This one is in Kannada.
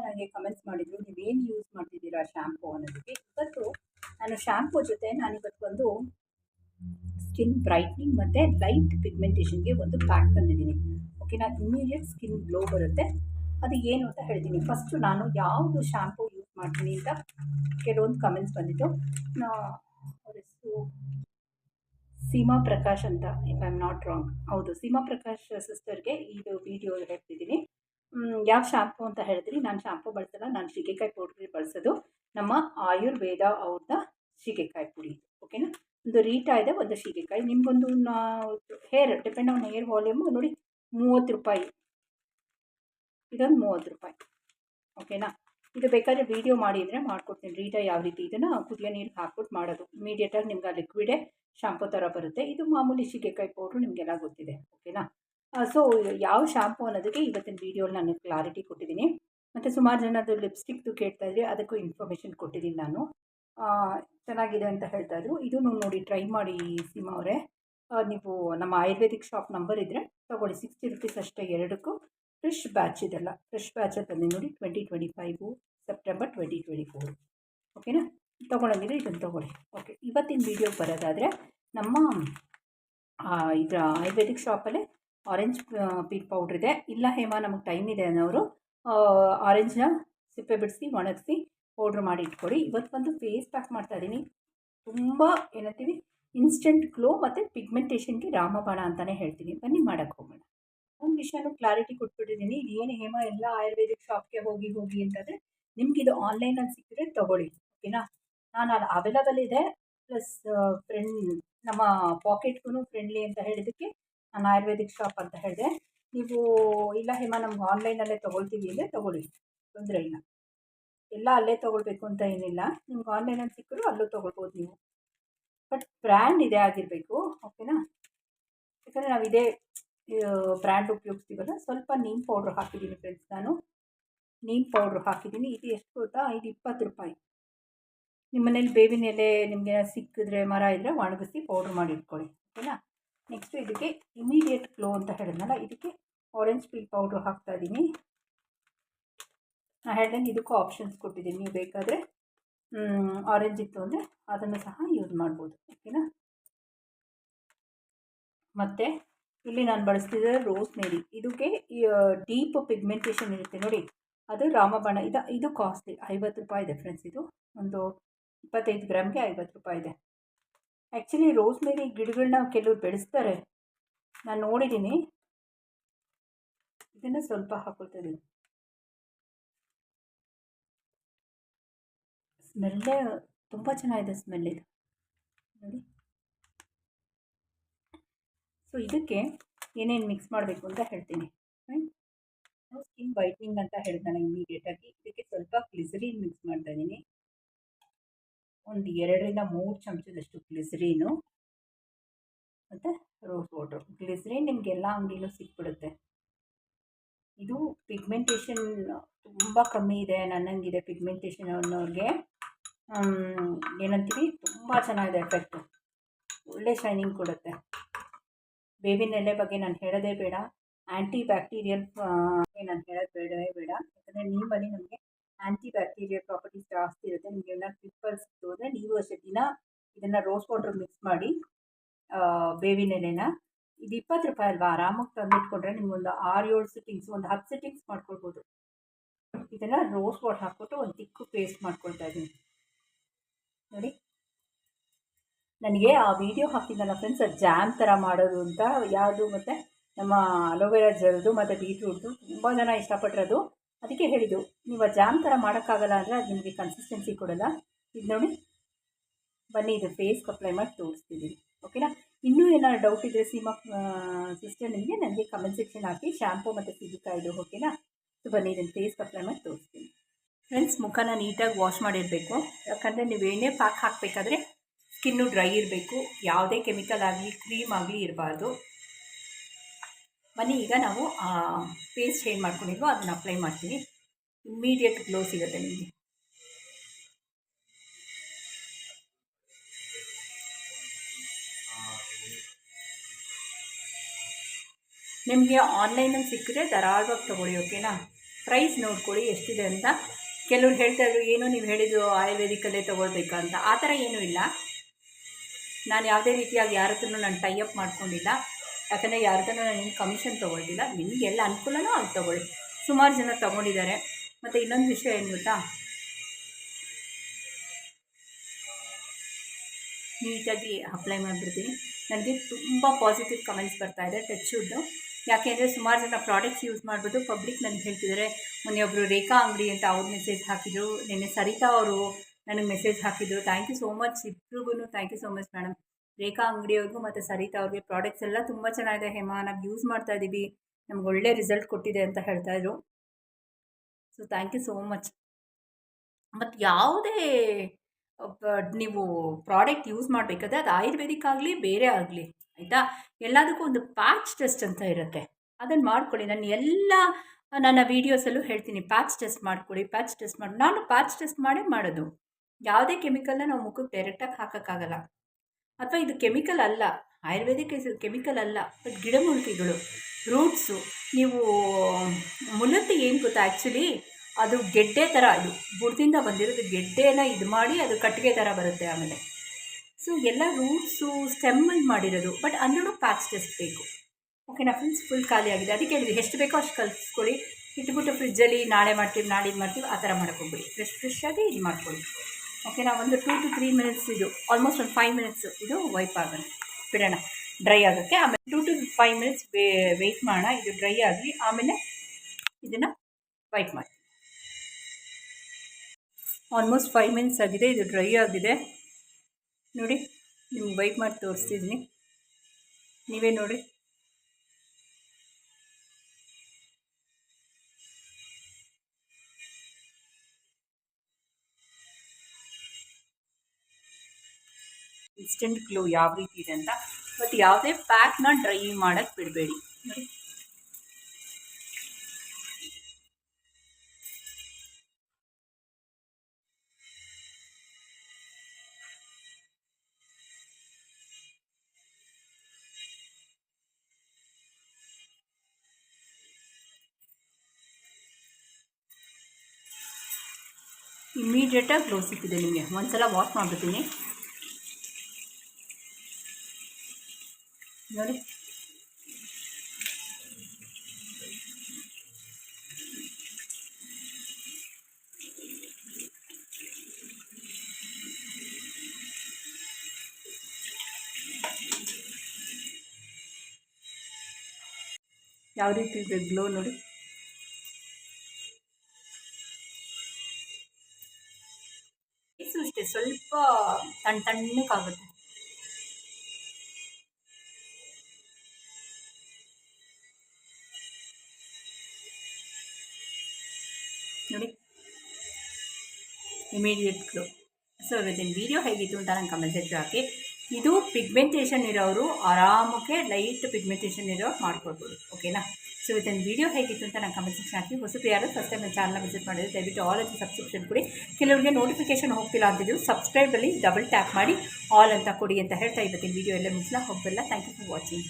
ನನಗೆ ಕಮೆಂಟ್ಸ್ ಮಾಡಿದ್ರು. ನೀವೇನು ಯೂಸ್ ಮಾಡ್ತಿದ್ದೀರಾ ಶ್ಯಾಂಪು ಅನ್ನೋದಕ್ಕೆ? ಇವತ್ತು ನಾನು ಶ್ಯಾಂಪು ಜೊತೆ ನಾನು ಇವತ್ತು ಒಂದು ಸ್ಕಿನ್ ಬ್ರೈಟ್ನಿಂಗ್ ಮತ್ತು ಲೈಟ್ ಪಿಗ್ಮೆಂಟೇಷನ್ಗೆ ಒಂದು ಪ್ಯಾಕ್ ತಂದಿದ್ದೀನಿ. ಓಕೆನಾ ಇಮಿಡಿಯೇಟ್ ಸ್ಕಿನ್ ಗ್ಲೋ ಬರುತ್ತೆ. ಅದು ಏನು ಅಂತ ಹೇಳ್ತೀನಿ. ಫಸ್ಟು ನಾನು ಯಾವುದು ಶ್ಯಾಂಪು ಯೂಸ್ ಮಾಡ್ತೀನಿ ಅಂತ ಕೆಲವೊಂದು ಕಮೆಂಟ್ಸ್ ಬಂದಿತ್ತು ಹೆಸರು ಸೀಮಾ ಪ್ರಕಾಶ್ ಅಂತ if I am not wrong ಹೌದು, ಸೀಮಾ ಪ್ರಕಾಶ್ ಸಿಸ್ಟರ್ಗೆ ಇದು ವಿಡಿಯೋ ಹೇಳ್ತಿದ್ದೀನಿ ಯಾವ ಶಾಂಪು ಅಂತ ಹೇಳಿದ್ರಿ? ನಾನು ಶಾಂಪು ಬಳಸಲ್ಲ, ನಾನು ಸೀಗೆಕಾಯಿ ಪೌಡ್ರಿ ಬಳಸೋದು. ನಮ್ಮ ಆಯುರ್ವೇದ ಅವ್ರದ ಸೀಗೆಕಾಯಿ ಪುಡಿ ಓಕೆನಾ ಒಂದು ರೀಟಾ ಇದೆ, ಒಂದು ಸೀಗೆಕಾಯಿ ನಿಮಗೊಂದು hair depend on hair volume ನೋಡಿ, ಮೂವತ್ತು ರೂಪಾಯಿ. ಇದೊಂದು ಮೂವತ್ತು ರೂಪಾಯಿ ಓಕೆನಾ ಇದು ಬೇಕಾದರೆ ವೀಡಿಯೋ ಮಾಡಿದರೆ ಮಾಡ್ಕೊಡ್ತೀನಿ. ರೀಟಾ ಯಾವ ರೀತಿ ಇದನ್ನು? ಕುದಿಯೋ ನೀರಿಗೆ ಹಾಕ್ಬಿಟ್ಟು ಮಾಡೋದು. ಇಮಿಡಿಯೇಟಾಗಿ ನಿಮ್ಗೆ ಆ ಲಿಕ್ವಿಡೇ ಶಾಂಪು ಥರ ಬರುತ್ತೆ. ಇದು ಮಾಮೂಲಿ ಸೀಗೆಕಾಯಿ ಪೌಡ್ರು ನಿಮಗೆಲ್ಲ ಗೊತ್ತಿದೆ ಓಕೆನಾ ಸೊ ಯಾವ ಶಾಂಪು ಅನ್ನೋದಕ್ಕೆ ಇವತ್ತಿನ ವೀಡಿಯೋಲಿ ನಾನು ಕ್ಲಾರಿಟಿ ಕೊಟ್ಟಿದ್ದೀನಿ. ಮತ್ತು ಸುಮಾರು ಜನ ಅದು ಲಿಪ್ಸ್ಟಿಕ್ದು ಕೇಳ್ತಾ ಇದ್ರಿ ಅದಕ್ಕೂ ಇನ್ಫಾರ್ಮೇಷನ್ ಕೊಟ್ಟಿದ್ದೀನಿ ನಾನು. ಚೆನ್ನಾಗಿದೆ ಅಂತ ಹೇಳ್ತಾ ಇದ್ರು. ಇದನ್ನು ನೋಡಿ ಟ್ರೈ ಮಾಡಿ ಸೀಮಾ ಅವರೇ. ನೀವು ನಮ್ಮ ಆಯುರ್ವೇದಿಕ್ ಶಾಪ್ ನಂಬರ್ ಇದ್ದರೆ ತಗೊಳ್ಳಿ. ಸಿಕ್ಸ್ಟಿ ರುಪೀಸ್ ಅಷ್ಟೇ ಎರಡಕ್ಕೂ. ಫ್ರೆಶ್ ಬ್ಯಾಚ್ ಇದೆಲ್ಲ. ಫ್ರೆಶ್ ಬ್ಯಾಚ್ ತಂದೆ ನೋಡಿ twenty twenty five September twenty twenty four ಓಕೆನಾ ತೊಗೊಳಂಗಿದ್ರೆ ಇದನ್ನು ತೊಗೊಳ್ಳಿ. ಓಕೆ ಇವತ್ತಿನ ವೀಡಿಯೋಗೆ ಬರೋದಾದರೆ ನಮ್ಮ ಇದರ ಆಯುರ್ವೇದಿಕ್ ಶಾಪಲ್ಲೇ ಆರೆಂಜ್ ಪೀಲ್ ಪೌಡ್ರ್ ಇದೆ. ಇಲ್ಲ ಹೇಮಾ, ನಮಗೆ ಟೈಮ್ ಇದೆ ಅನ್ನೋರು ಆರೆಂಜ್ನ ಸಿಪ್ಪೆ ಬಿಡಿಸಿ, ಒಣಗಿಸಿ ಪೌಡ್ರ್ ಮಾಡಿ ಇಟ್ಕೊಳ್ಳಿ ಇವತ್ತು ಒಂದು ಫೇಸ್ ಪ್ಯಾಕ್ ಮಾಡ್ತಾ ಇದ್ದೀನಿ ತುಂಬ ಏನಂತೀವಿ ಇನ್ಸ್ಟೆಂಟ್ ಗ್ಲೋ ಮತ್ತು ಪಿಗ್ಮೆಂಟೇಷನ್ಗೆ ರಾಮಬಾಣ ಅಂತಲೇ ಹೇಳ್ತೀನಿ. ಬನ್ನಿ ಮಾಡೋಕ್ಕೆ ಹೋಗೋಣ. ಒಂದು ವಿಷಯನೂ ಕ್ಲಾರಿಟಿ ಕೊಟ್ಬಿಟ್ಟಿದ್ದೀನಿ ಏನು ಹೇಮ, ಎಲ್ಲ ಆಯುರ್ವೇದಿಕ್ ಶಾಪ್ಗೆ ಹೋಗಿ ಹೋಗಿ ಅಂತಂದರೆ, ನಿಮ್ಗೆ ಇದು ಆನ್ಲೈನಲ್ಲಿ ಸಿಕ್ಕಿದ್ರೆ ತೊಗೊಳ್ಳಿ ಓಕೆನಾ ನಾನು ಅಲ್ಲಿ ಅವೈಲಬಲ್ ಇದೆ. ಪ್ಲಸ್ ಫ್ರೆಂಡ್ ನಮ್ಮ ಪಾಕೆಟ್ಗೂ ಫ್ರೆಂಡ್ಲಿ ಅಂತ ಹೇಳಿದ್ದಕ್ಕೆ ನಾನು ಆಯುರ್ವೇದಿಕ್ ಶಾಪ್ ಅಂತ ಹೇಳಿದೆ. ನೀವು ಇಲ್ಲ ಹೇಮಾ, ನಮ್ಗೆ ಆನ್ಲೈನಲ್ಲೇ ತೊಗೊಳ್ತೀವಿ ಅಂದರೆ ತೊಗೊಳ್ಳಿ, ತೊಂದರೆ ಇಲ್ಲ. ಎಲ್ಲ ಅಲ್ಲೇ ತೊಗೊಳ್ಬೇಕು ಅಂತ ಏನಿಲ್ಲ. ನಿಮ್ಗೆ ಆನ್ಲೈನಲ್ಲಿ ಸಿಕ್ಕರೂ ಅಲ್ಲೂ ತೊಗೊಳ್ಬೋದು ನೀವು. ಬಟ್ ಬ್ರ್ಯಾಂಡ್ ಇದೇ ಆಗಿರಬೇಕು ಓಕೆನಾ ಯಾಕಂದರೆ ನಾವು ಇದೇ ಬ್ರ್ಯಾಂಡ್ ಉಪಯೋಗಿಸ್ತೀವಲ್ಲ, ಸ್ವಲ್ಪ ನೀಮ್ ಪೌಡ್ರ್ ಹಾಕಿದ್ದೀನಿ ಫ್ರೆಂಡ್ಸ್ ನಾನು. ನೀಮ್ ಪೌಡ್ರ್ ಹಾಕಿದ್ದೀನಿ. ಇದು ಎಷ್ಟು ಗೊತ್ತಾ? ಇದು ಇಪ್ಪತ್ತು ರೂಪಾಯಿ. ನಿಮ್ಮ ಮನೇಲಿ ಬೇವಿನ ಎಲೆ ನಿಮಗೆ ಸಿಕ್ಕಿದ್ರೆ, ಮರ ಇದ್ದರೆ ಒಣಗಿಸಿ ಪೌಡ್ರ್ ಮಾಡಿ ಇಟ್ಕೊಳ್ಳಿ ಓಕೆನಾ ನೆಕ್ಸ್ಟು ಇದಕ್ಕೆ ಇಮಿಡಿಯೇಟ್ ಗ್ಲೋ ಅಂತ ಹೇಳಿದ್ನಲ್ಲ, ಇದಕ್ಕೆ ಆರೆಂಜ್ ಪೀಲ್ ಪೌಡ್ರ್ ಹಾಕ್ತಾ ಇದ್ದೀನಿ ನಾನು ಹೇಳ್ದಂಗೆ ಇದಕ್ಕೂ ಆಪ್ಷನ್ಸ್ ಕೊಟ್ಟಿದ್ದೀನಿ. ನೀವು ಬೇಕಾದರೆ ಆರೆಂಜ್ ಇತ್ತು ಅಂದರೆ ಅದನ್ನು ಸಹ ಯೂಸ್ ಮಾಡ್ಬೋದು. ಓಕೆನಾ ಮತ್ತು ಇಲ್ಲಿ ನಾನು ಬಳಸ್ತಿದ್ದೆ ರೋಸ್ ಮೇರಿ ಇದಕ್ಕೆ ಡೀಪ್ ಪಿಗ್ಮೆಂಟೇಷನ್ ಇರುತ್ತೆ ನೋಡಿ. ಅದು ರಾಮಬಾಣ, ಇದು ಇದು ಕಾಸ್ಟ್ಲಿ ಐವತ್ತು ರೂಪಾಯಿ ಇದೆ ಫ್ರೆಂಡ್ಸ್ ಇದು. ಒಂದು ಇಪ್ಪತ್ತೈದು ಗ್ರಾಮ್ಗೆ ಐವತ್ತು ರೂಪಾಯಿ ಇದೆ. ಆ್ಯಕ್ಚುಲಿ ರೋಸ್ ಮೇರಿ ಗಿಡಗಳನ್ನ ಕೆಲವ್ರು ಬೆಳೆಸ್ತಾರೆ. ನಾನು ನೋಡಿದ್ದೀನಿ ಇದನ್ನು ಸ್ವಲ್ಪ ಹಾಕೊಳ್ತಾ ಇದ್ದೀನಿ ಸ್ಮೆಲ್ಲೇ ತುಂಬ ಚೆನ್ನಾಗಿದೆ ಸ್ಮೆಲ್ ಇದು. ನೋಡಿ. ಸೊ ಇದಕ್ಕೆ ಏನೇನು ಮಿಕ್ಸ್ ಮಾಡಬೇಕು ಅಂತ ಹೇಳ್ತೀನಿ. ಸ್ಕಿನ್ ವೈಟ್ನಿಂಗ್ ಅಂತ ಹೇಳಿದ್ನಲ್ಲ ಇಮಿಡಿಯೇಟಾಗಿ ಇದಕ್ಕೆ ಸ್ವಲ್ಪ ಗ್ಲಿಸರಿನ್ ಮಿಕ್ಸ್ ಮಾಡ್ತಾ ಇದ್ದೀನಿ ಒಂದು ಎರಡರಿಂದ ಮೂರು ಚಮಚದಷ್ಟು ಗ್ಲಿಸರೀನು ಮತ್ತು ರೋಸ್ ವಾಟರ್. ಗ್ಲಿಸರಿನ್ ನಿಮಗೆಲ್ಲ ಅಂಗಡಿಲೂ ಸಿಕ್ಬಿಡುತ್ತೆ. ಇದು ಪಿಗ್ಮೆಂಟೇಷನ್ ತುಂಬ ಕಮ್ಮಿ ಇದೆ ನನ್ನಂಗಿದೆ ಪಿಗ್ಮೆಂಟೇಷನ್ ಅನ್ನೋರಿಗೆ. ಏನಂತೀವಿ? ತುಂಬ ಚೆನ್ನಾಗಿದೆ ಎಫೆಕ್ಟು. ಒಳ್ಳೆ ಶೈನಿಂಗ್ ಕೊಡುತ್ತೆ. ಬೇವಿನ ಎಲೆ ಬಗ್ಗೆ ನಾನು ಹೇಳೋದೇ ಬೇಡ. ಆ್ಯಂಟಿ ಬ್ಯಾಕ್ಟೀರಿಯಲ್ ನಾನು ಹೇಳೋದು ಬೇಡವೇ ಬೇಡ. ಯಾಕಂದರೆ ನೀಮಲ್ಲಿ ನಮಗೆ ಆ್ಯಂಟಿ ಬ್ಯಾಕ್ಟೀರಿಯಲ್ ಪ್ರಾಪರ್ಟೀಸ್ ಜಾಸ್ತಿ ಇರುತ್ತೆ. ನಿಮಗೆ ಏನಾದ್ರು ಪಿಂಪಲ್ಸ್ ಇತ್ತು ಅಂದರೆ ನೀವು ಅಷ್ಟೇ ದಿನ ಇದನ್ನು ರೋಸ್ ವಾಟರ್ ಮಿಕ್ಸ್ ಮಾಡಿ ಬೇವಿನ ಎಲೆನ ಇದು ಇಪ್ಪತ್ತು ರೂಪಾಯಿ ಅಲ್ವಾ? ಆರಾಮಾಗಿ ತಂದಿಟ್ಕೊಂಡ್ರೆ ನಿಮ್ಗೊಂದು ಆರು ಏಳು ಸಿಟ್ಟಿಂಗ್ಸ್ ಒಂದು ಹತ್ತು ಸಿಟ್ಟಿಂಗ್ಸ್ ಮಾಡ್ಕೊಳ್ಬೋದು. ಇದನ್ನು ರೋಸ್ ವಾಟರ್ ಹಾಕ್ಬಿಟ್ಟು ಒಂದು ತಿಕ್ಕು ಪೇಸ್ಟ್ ಮಾಡ್ಕೊಳ್ತಾ ಇದ್ದೀನಿ. ನೋಡಿ. ನನಗೆ ಆ ವಿಡಿಯೋ ಹಾಕಿದ್ದಲ್ಲ ಫ್ರೆಂಡ್ಸ್ ಅದು ಜಾಮ್ ಥರ ಮಾಡೋದು ಅಂತ ಯಾವುದು ಮತ್ತು ನಮ್ಮ ಅಲೋವೆರಾ ಜೆಲ್ದು ಮತ್ತು ಬೀಟ್ರೂಟ್ದು ತುಂಬ ಜನ ಇಷ್ಟಪಟ್ಟಿರೋದು ಅದಕ್ಕೆ ಹೇಳಿದ್ದು, ನೀವು ಜಾಮ್ ಥರ ಮಾಡೋಕ್ಕಾಗಲ್ಲ ಅಂದರೆ ಅದು ನಿಮಗೆ ಕನ್ಸಿಸ್ಟೆನ್ಸಿ ಕೊಡೋಲ್ಲ. ಇದು ನೋಡಿ. ಬನ್ನಿ, ಇದು ಫೇಸ್ಗೆ ಅಪ್ಲೈ ಮಾಡಿ ತೋರಿಸ್ತಿದ್ದೀನಿ ಓಕೆನಾ ಇನ್ನೂ ಏನಾದ್ರು ಡೌಟ್ ಇದ್ದರೆ ಸೀಮಾ ಸಿಸ್ಟರ್ ನಿಮಗೆ ನನಗೆ ಕಮೆಂಟ್ ಸೆಕ್ಷನ್ ಹಾಕಿ. ಶ್ಯಾಂಪು ಮತ್ತು ಸಿಗುತ್ತಾಯಿದು ಓಕೆನಾ ಸೊ ಬನ್ನಿ, ಇದನ್ನು ಫೇಸ್ಗೆ ಅಪ್ಲೈ ಮಾಡಿ ತೋರಿಸ್ತೀನಿ. ಫ್ರೆಂಡ್ಸ್ ಮುಖನ ನೀಟಾಗಿ ವಾಶ್ ಮಾಡಿರಬೇಕು. ಯಾಕಂದರೆ ನೀವು ಏನೇ ಪ್ಯಾಕ್ ಹಾಕಬೇಕಾದ್ರೆ ಸ್ಕಿನ್ನು ಡ್ರೈ ಇರಬೇಕು. ಯಾವುದೇ ಕೆಮಿಕಲ್ ಆಗಲಿ ಕ್ರೀಮ್ ಆಗಲಿ ಇರಬಾರ್ದು. ಬನ್ನಿ, ಈಗ ನಾವು ಪೇಸ್ಟ್ ಏನು ಮಾಡ್ಕೊಂಡಿದ್ವೋ ಅದನ್ನು ಅಪ್ಲೈ ಮಾಡ್ತೀವಿ ಇಮ್ಮಿಡಿಯೇಟ್ ಗ್ಲೋ ಸಿಗುತ್ತೆ ನಿಮಗೆ. ನಿಮಗೆ ಆನ್ಲೈನಲ್ಲಿ ಸಿಕ್ಕಿದ್ರೆ ಧಾರಾಳವಾಗಿ ತೊಗೊಳ್ಳಿ ಓಕೆನಾ ಪ್ರೈಸ್ ನೋಡ್ಕೊಳ್ಳಿ, ಎಷ್ಟಿದೆ ಅಂತ. ಕೆಲವ್ರು ಹೇಳ್ತಾ ಇದ್ರು, ಏನು ನೀವು ಹೇಳಿದ್ರು ಆಯುರ್ವೇದಿಕಲ್ಲೇ ತೊಗೊಳ್ಬೇಕಾ ಅಂತ. ಆ ಥರ ಏನೂ ಇಲ್ಲ. ನಾನು ಯಾವುದೇ ರೀತಿಯಾಗಿ ಯಾರ ಹತ್ರನೂ ನಾನು ಟೈ ಅಪ್ ಮಾಡ್ಕೊಂಡಿಲ್ಲ. ಯಾಕಂದರೆ ಯಾರ್ದನ ನಾನು ಕಮಿಷನ್ ತೊಗೊಳ್ತಿಲ್ಲ ನಿಮಗೆ ಎಲ್ಲ ಅನುಕೂಲನೂ ಅಲ್ಲಿ ತೊಗೊಳ್ಳಿ. ಸುಮಾರು ಜನ ತೊಗೊಂಡಿದ್ದಾರೆ. ಮತ್ತು ಇನ್ನೊಂದು ವಿಷಯ ಏನು ಗೊತ್ತಾ? ನೀಟಾಗಿ ಅಪ್ಲೈ ಮಾಡಿಬಿಡ್ತೀನಿ. ನನಗೆ ತುಂಬ ಪಾಸಿಟಿವ್ ಕಮೆಂಟ್ಸ್ ಬರ್ತಾ ಇದೆ ಟಚ್ವುಡ್ಡು ಯಾಕೆಂದರೆ ಸುಮಾರು ಜನ ಪ್ರಾಡಕ್ಟ್ಸ್ ಯೂಸ್ ಮಾಡಿಬಿಟ್ಟು ಪಬ್ಲಿಕ್ ನನಗೆ ಹೇಳ್ತಿದ್ದಾರೆ, ಮೊನ್ನೆ ಒಬ್ಬರು ರೇಖಾ ಅಂಗಡಿ ಅಂತ ಅವ್ರು ಮೆಸೇಜ್ ಹಾಕಿದರು. ನಿನ್ನೆ ಸರಿತಾ ಅವರು ನನಗೆ ಮೆಸೇಜ್ ಹಾಕಿದ್ರು. ಥ್ಯಾಂಕ್ ಯು ಸೋ ಮಚ್ ಇಬ್ರಿಗೂ thank you so much madam Rekha ಅಂಗಡಿಯವ್ರಿಗೂ ಮತ್ತು ಸರಿತಾ ಅವ್ರಿಗೆ ಪ್ರಾಡಕ್ಟ್ಸ್ ಎಲ್ಲ ತುಂಬ ಚೆನ್ನಾಗಿದೆ. ಹೇಮಾ, ನಾವು ಯೂಸ್ ಮಾಡ್ತಾ ಇದ್ದೀವಿ ನಮ್ಗೆ ಒಳ್ಳೆ ರಿಸಲ್ಟ್ ಕೊಟ್ಟಿದೆ ಅಂತ ಹೇಳ್ತಾಯಿದ್ರು so thank you so much ಮತ್ತು ಯಾವುದೇ ನೀವು ಪ್ರಾಡಕ್ಟ್ ಯೂಸ್ ಮಾಡಬೇಕಾದ್ರೆ ಅದು ಆಯುರ್ವೇದಿಕ್ ಆಗಲಿ ಬೇರೆ ಆಗಲಿ, ಆಯಿತಾ? ಎಲ್ಲದಕ್ಕೂ ಒಂದು ಪ್ಯಾಚ್ ಟೆಸ್ಟ್ ಅಂತ ಇರುತ್ತೆ. ಅದನ್ನು ಮಾಡ್ಕೊಳ್ಳಿ. ನಾನು ಎಲ್ಲ, ನನ್ನ ವೀಡಿಯೋಸಲ್ಲೂ ಹೇಳ್ತೀನಿ. ಪ್ಯಾಚ್ ಟೆಸ್ಟ್ ಮಾಡ್ಕೊಳ್ಳಿ. ಪ್ಯಾಚ್ ಟೆಸ್ಟ್ ಮಾಡಿ, ನಾನು ಪ್ಯಾಚ್ ಟೆಸ್ಟ್ ಮಾಡೇ ಮಾಡೋದು. ಯಾವುದೇ ಕೆಮಿಕಲ್ನ ನಾವು ಮುಖಕ್ಕೆ ಡೈರೆಕ್ಟಾಗಿ ಹಾಕೋಕ್ಕಾಗಲ್ಲ. ಅಥವಾ ಇದು ಕೆಮಿಕಲ್ ಅಲ್ಲ, ಆಯುರ್ವೇದಿಕ್ ಕೆಮಿಕಲ್ ಅಲ್ಲ ಬಟ್ ಗಿಡಮೂಲಿಕೆಗಳು ರೂಟ್ಸು ನೀವು ಮುಲತ್ತಿ ಏನು ಗೊತ್ತಾ ಆ್ಯಕ್ಚುಲಿ ಅದು ಗೆಡ್ಡೆ ಥರ ಅದು ಬುಡದಿಂದ ಬಂದಿರೋದು ಗೆಡ್ಡೆನ ಇದು ಮಾಡಿ ಅದು ಕಟ್ಟಿಗೆ ಥರ ಬರುತ್ತೆ ಆಮೇಲೆ. ಸೊ ಎಲ್ಲ ರೂಟ್ಸು ಸ್ಟೆಮ್ಮಲ್ಲಿ ಮಾಡಿರೋದು ಬಟ್ ಅಂದ್ರೂ ಪ್ಯಾಕ್ಸ್ ಟೆಸ್ಟ್ ಬೇಕು. ಓಕೆನಾ ಫ್ರೆಂಡ್ಸ್ ಫುಲ್ ಖಾಲಿ ಆಗಿದೆ. ಅದಕ್ಕೆ ಹೇಳಿದ್ವಿ, ಎಷ್ಟು ಬೇಕೋ ಅಷ್ಟು ಕಲಿಸ್ಕೊಳ್ಳಿ ಇಟ್ಬಿಟ್ಟು ಫ್ರಿಜ್ಜಲ್ಲಿ ನಾಳೆ ಮಾಡ್ತೀವಿ, ನಾಳೆ ಇದು ಮಾಡ್ತೀವಿ, ಆ ಥರ ಹೋಗ್ಬಿಡಿ ಫ್ರೆಶ್ ಫ್ರೆಶ್ ಆಗಿ ಇದು ಮಾಡ್ಕೊಳ್ಳಿ. ಓಕೆನಾ ಒಂದು ಟೂ ಟು ತ್ರೀ ಮಿನಿಟ್ಸ್ ಇದು ಆಲ್ಮೋಸ್ಟ್ ಒಂದು ಫೈವ್ ಮಿನಿಟ್ಸ್ ಇದು ವೈಪ್ ಆಗೋಣ, ಬಿಡೋಣ ಡ್ರೈ ಆಗೋಕ್ಕೆ ಆಮೇಲೆ two to five minutes wait ಮಾಡೋಣ ಇದು ಡ್ರೈ ಆಗಲಿ, ಆಮೇಲೆ ಇದನ್ನು ವೈಪ್ ಮಾಡಿ. ಆಲ್ಮೋಸ್ಟ್ ಫೈವ್ ಮಿನಿಟ್ಸ್ ಆಗಿದೆ, ಇದು ಡ್ರೈ ಆಗಿದೆ. ನೋಡಿ, ನಿಮ್ಗೆ ವೈಪ್ ಮಾಡಿ ತೋರಿಸ್ತಿದ್ದೀನಿ ನೀವೇ ನೋಡಿ. ಇನ್ಸ್ಟೆಂಟ್ ಗ್ಲೋ ಯಾವ ರೀತಿ ಇದೆ ಅಂತ. ಬಟ್ ಯಾವುದೇ ಪ್ಯಾಕ್ನ ಡ್ರೈ ಮಾಡೋಕ್ಕೆ ಬಿಡಬೇಡಿ. ನೋಡಿ ಇಮ್ಮಿಡಿಯೇಟಾಗಿ ಗ್ಲೋ ಸಿಕ್ಕಿದೆ ನಿಮಗೆ. ಒಂದ್ಸಲ ವಾಶ್ ಮಾಡಿಬಿಡ್ತೀನಿ. ನೋಡಿ. ಯಾವ ರೀತಿ ಇದೆ ಗ್ಲೋ ನೋಡಿ. ಅಷ್ಟೇ ಸ್ವಲ್ಪ ತಣ್ಣ ತಣ್ಣಕ್ಕಾಗುತ್ತೆ ಇಮಿಡಿಯೇಟ್ ಗ್ಲೋ ಸೊ ಇವತ್ತಿನ ವಿಡಿಯೋ ಹೇಗಿತ್ತು ಅಂತ ನಂಗೆ ಕಮೆಂಟ್ ಹಾಕಿ. ಇದು ಪಿಗ್ಮೆಂಟೇಷನ್ ಇರೋರು ಆರಾಮಕ್ಕೆ ಲೈಟ್ ಪಿಗ್ಮೆಂಟೇಷನ್ ಇರೋರು ಮಾಡ್ಕೊಳ್ಬೋದು. ಓಕೆನಾ ಸೊ ಇವತ್ತಿನ ವಿಡಿಯೋ ಹೇಗಿತ್ತು ಅಂತ ನಂಗೆ ಕಮೆಂಟ್ ಸೆಕ್ಷನ್ ಹಾಕಿ. ಹೊಸದು ಯಾರು ಫಸ್ಟ್ ಟೈಮ್ ನನ್ನ ಚಾನಲ್ನ ವಿಸಿಟ್ ಮಾಡಿದ್ರೆ ದಯವಿಟ್ಟು ಆಲ್ ಅಂತ ಸಬ್ಸ್ಕ್ರಿಪ್ಷನ್ ಕೊಡಿ. ಕೆಲವರಿಗೆ ನೋಟಿಫಿಕೇಶನ್ ಹೋಗ್ತಿಲ್ಲ ಅಂತಿದ್ರು ಸಬ್ಸ್ಕ್ರೈಬಲ್ಲಿ ಡಬಲ್ ಟ್ಯಾಪ್ ಮಾಡಿ ಆಲ್ ಅಂತ ಕೊಡಿ ಅಂತ ಹೇಳ್ತಾ ಇವತ್ತಿನ ವಿಡಿಯೋ ಎಲ್ಲ ಮುಗಿಸ್ಲಾ. ಹೋಗಲ್ಲ ಥ್ಯಾಂಕ್ ಯು ಫಾರ್ ವಾಚಿಂಗ್